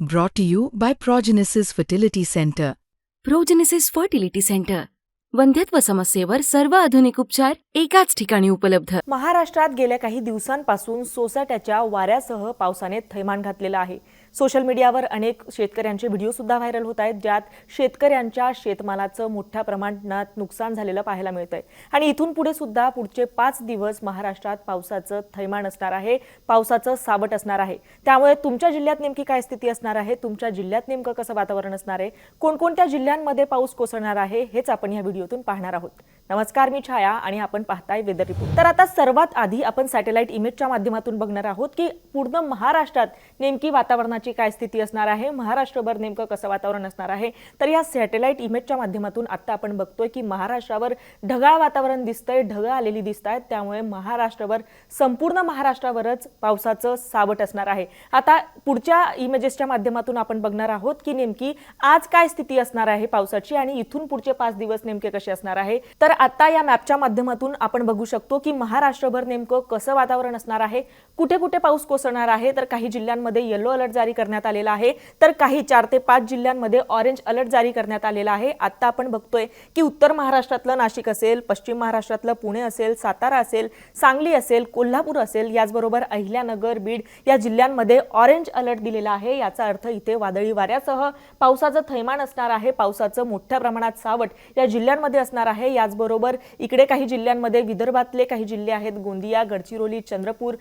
Brought to you by Progenesis Fertility Center. Progenesis Fertility Centre वंध्यत्व समस्येवर सर्व आधुनिक उपचार एकाच ठिकाणी उपलब्ध. महाराष्ट्रात गेल्या काही दिवसांपासून सोसाट्याच्या वाऱ्यासह पावसाने थैमान घातलेलं आहे. सोशल मीडियावर अनेक शेतकऱ्यांचे व्हिडिओसुद्धा व्हायरल होत आहेत ज्यात शेतकऱ्यांच्या शेतमालाचं मोठ्या प्रमाणात नुकसान झालेलं पाहायला मिळतंय. आणि इथून पुढे सुद्धा पुढचे पाच दिवस महाराष्ट्रात पावसाचं थैमान असणार आहे पावसाचं सावट असणार आहे. त्यामुळे तुमच्या जिल्ह्यात नेमकी काय स्थिती असणार आहे तुमच्या जिल्ह्यात नेमकं कसं वातावरण असणार आहे कोणकोणत्या जिल्ह्यांमध्ये पाऊस कोसळणार आहे हेच आपण या व्हिडिओतून पाहणार आहोत. नमस्कार मी छाया आणि आपण पाहताय वेदर रिपोर्ट. तर आता सर्वात आधी आपण सॅटेलाइट इमेजच्या माध्यमातून बघणार आहोत की पूर्ण महाराष्ट्रात नेमकी वातावरणाची काय स्थिती असणार आहे? महाराष्ट्रभर नेमकं कसं वातावरण असणार आहे? तर या सॅटेलाइट इमेजच्या माध्यमातून आता आपण बघतोय की महाराष्ट्रावर ढगाळ वातावरण दिसतंय ढगं आलेली दिसत आहेत त्यामुळे महाराष्ट्रावर संपूर्ण महाराष्ट्रावरच पावसाचं सावट असणार आहे. आता पुढच्या इमेजेसच्या माध्यमातून आपण बघणार आहोत की नेमकी आज काय स्थिती असणार आहे पावसाची आणि इथून पुढचे पाच दिवस नेमके कसे असणार आहे? तर आता या मॅपच्या माध्यमातून आपण बघू शकतो की महाराष्ट्रभर नेमकं कसं वातावरण असणार आहे? कुठे कुठे पाऊस कोसळणार आहे तर काही जिल्ह्यांमध्ये येलो अलर्ट जारी करण्यात आलेला आहे तर काही चार ते पाच जिल्ह्यांमध्ये ऑरेंज अलर्ट जारी करण्यात आलेला आहे. आत्ता आपण बघतोय की उत्तर महाराष्ट्रातलं नाशिक असेल पश्चिम महाराष्ट्रातलं पुणे असेल सातारा असेल सांगली असेल कोल्हापूर असेल याचबरोबर अहिल्यानगर बीड या जिल्ह्यांमध्ये ऑरेंज अलर्ट दिलेला आहे. याचा अर्थ इथे वादळी वाऱ्यासह पावसाचं थैमान असणार आहे पावसाचं मोठ्या प्रमाणात सावट या जिल्ह्यांमध्ये असणार आहे. याचबरोबर इकडे काही जिल्ह्यांमध्ये विदर्भातले काही जिल्हे आहेत गोंदिया गडचिरोली चंद्रपूर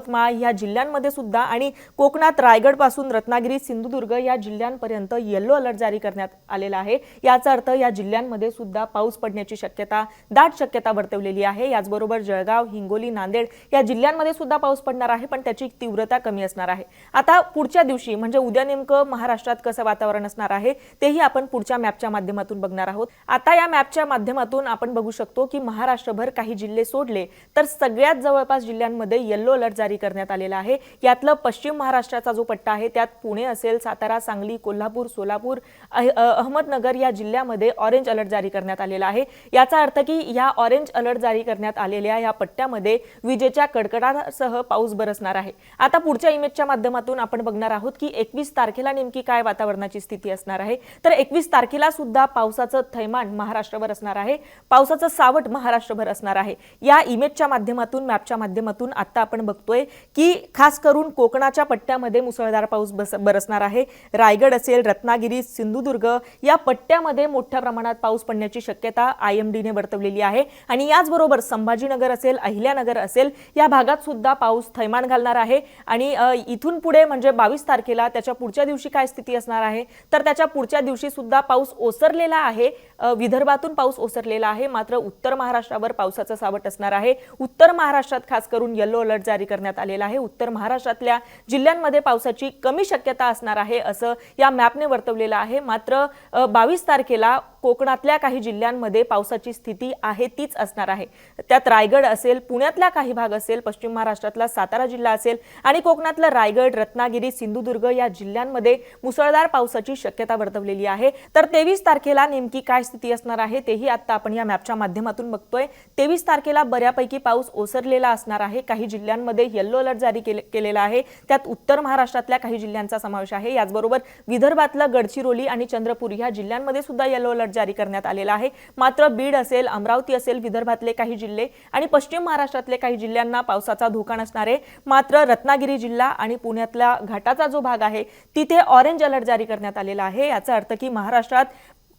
यवतमाळ या जिल्ह्यांमध्ये सुद्धा आणि कोकणात रायगडपासून रत्नागिरी सिंधुदुर्ग या जिल्ह्यांपर्यंत येलो अलर्ट जारी करण्यात आलेला आहे. याचा अर्थ या जिल्ह्यांमध्ये सुद्धा पाऊस पडण्याची शक्यता दाट शक्यता वर्तवलेली आहे. याचबरोबर जळगाव हिंगोली नांदेड या जिल्ह्यांमध्ये सुद्धा पाऊस पडणार आहे पण त्याची तीव्रता कमी असणार आहे. आता पुढच्या दिवशी म्हणजे उद्या नेमकं महाराष्ट्रात कसं वातावरण असणार आहे तेही आपण पुढच्या मॅपच्या माध्यमातून बघणार आहोत. आता या मॅपच्या माध्यमातून आपण बघू शकतो की महाराष्ट्रभर काही जिल्हे सोडले तर सगळ्यात जवळपास जिल्ह्यांमध्ये येल्लो अलर्ट जारी करण्यात आलेला आहे. यातलं पश्चिम महाराष्ट्राचा जो पट्टा आहे त्यात पुणे असेल सातारा सांगली कोल्हापूर सोलापूर अहमदनगर या जिल्ह्यामध्ये ऑरेंज अलर्ट जारी करण्यात आलेला आहे. याचा अर्थ की या ऑरेंज अलर्ट जारी करण्यात आलेल्या या पट्ट्यामध्ये विजेच्या कडकडासह पाऊस बरसणार आहे. आता पुढच्या इमेजच्या माध्यमातून आपण बघणार आहोत की एकवीस तारखेला नेमकी काय वातावरणाची स्थिती असणार आहे. तर एकवीस तारखेला सुद्धा पावसाचं थैमान महाराष्ट्रभर असणार आहे. पावसाचं सावट महाराष्ट्रभर असणार आहे. या इमेजच्या माध्यमातून मॅपच्या माध्यमातून आता आपण बघतोय की खास करून कोकणाच्या पट्ट्यामध्ये मुसळधार पाऊस बस बरसणार आहे. रायगड असेल रत्नागिरी सिंधुदुर्ग या पट्ट्यामध्ये मोठ्या प्रमाणात पाऊस पडण्याची शक्यता आय एम डीने वर्तवलेली आहे. आणि याचबरोबर संभाजीनगर असेल अहिल्यानगर असेल या भागात सुद्धा पाऊस थैमान घालणार आहे. आणि इथून पुढे म्हणजे बावीस तारखेला त्याच्या पुढच्या दिवशी काय स्थिती असणार आहे? तर त्याच्या पुढच्या दिवशी सुद्धा पाऊस ओसरलेला आहे. विदर्भातून पाऊस ओसरलेला आहे. मात्र उत्तर महाराष्ट्रावर पावसाचं सावट असणार आहे. उत्तर महाराष्ट्रात खास करून येल्लो अलर्ट जारी करण्यात आलेला आहे. उत्तर महाराष्ट्रातल्या जिल्ह्यांमध्ये पावसाची कमी शक्यता असणार आहे असं या मॅपने वर्तवलेलं आहे. मात्र बावीस तारखेला कोकणातल्या काही जिल्ह्यांमध्ये पावसाची स्थिती आहे तीच असणार आहे. त्यात रायगड असेल पुण्यातल्या काही भाग असेल पश्चिम महाराष्ट्रातला सातारा जिल्हा असेल आणि कोकणातला रायगड रत्नागिरी सिंधुदुर्ग या जिल्ह्यांमध्ये मुसळधार पावसाची शक्यता वर्तवलेली आहे. तर तेवीस तारखेला नेमकी काय स्थिती असणार आहे तेही आता आपण या मॅपच्या माध्यमातून बघतोय. तेवीस तारखेला बऱ्यापैकी पाऊस ओसरलेला असणार आहे. काही जिल्ह्यांमध्ये येल्लो अलर्ट जारी केलेला आहे. त्यात उत्तर महाराष्ट्रातल्या काही जिल्ह्यांचा समावेश आहे. याचबरोबर विदर्भातलं गडचिरोली आणि चंद्रपूर ह्या जिल्ह्यांमध्ये सुद्धा येलो अलर्ट जारी करण्यात आलेला आहे. मात्र बीड असेल अमरावती असेल विदर्भातले काही जिल्हे आणि पश्चिम महाराष्ट्रातले काही जिल्ह्यांना पावसाचा धोका नसणार आहे. मात्र रत्नागिरी जिल्हा आणि पुण्यातला घाटाचा जो भाग आहे तिथे ऑरेंज अलर्ट जारी करण्यात आलेला आहे. याचा अर्थ की महाराष्ट्रात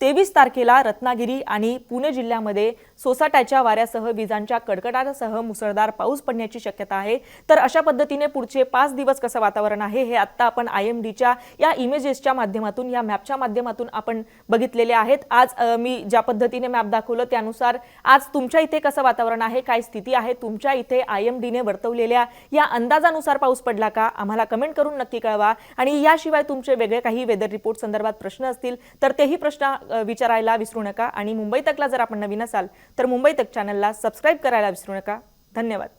तेवीस तारखेला रत्नागिरी आणि पुणे जिल्ह्यामध्ये सोसाट्याच्या वाऱ्यासह विजांच्या कडकडाटासह मुसळधार पाऊस पडण्याची शक्यता आहे. तर अशा पद्धतीने पुढचे पाच दिवस कसं वातावरण आहे हे आत्ता आपण आय एम डीच्या या इमेजेसच्या माध्यमातून या मॅपच्या माध्यमातून आपण बघितलेले आहेत. आज मी ज्या पद्धतीने मॅप दाखवलं त्यानुसार आज तुमच्या इथे कसं वातावरण आहे काय स्थिती आहे तुमच्या इथे आय एम डीने वर्तवलेल्या या अंदाजानुसार पाऊस पडला का आम्हाला कमेंट करून नक्की कळवा. आणि याशिवाय तुमचे वेगळे काही वेदर रिपोर्ट संदर्भात प्रश्न असतील तर तेही प्रश्न विचारायला विसरू नका. आणि मुंबई तकला जर आपण नवीन असाल तर मुंबई तक चॅनलला सबस्क्राईब करायला विसरू नका. धन्यवाद.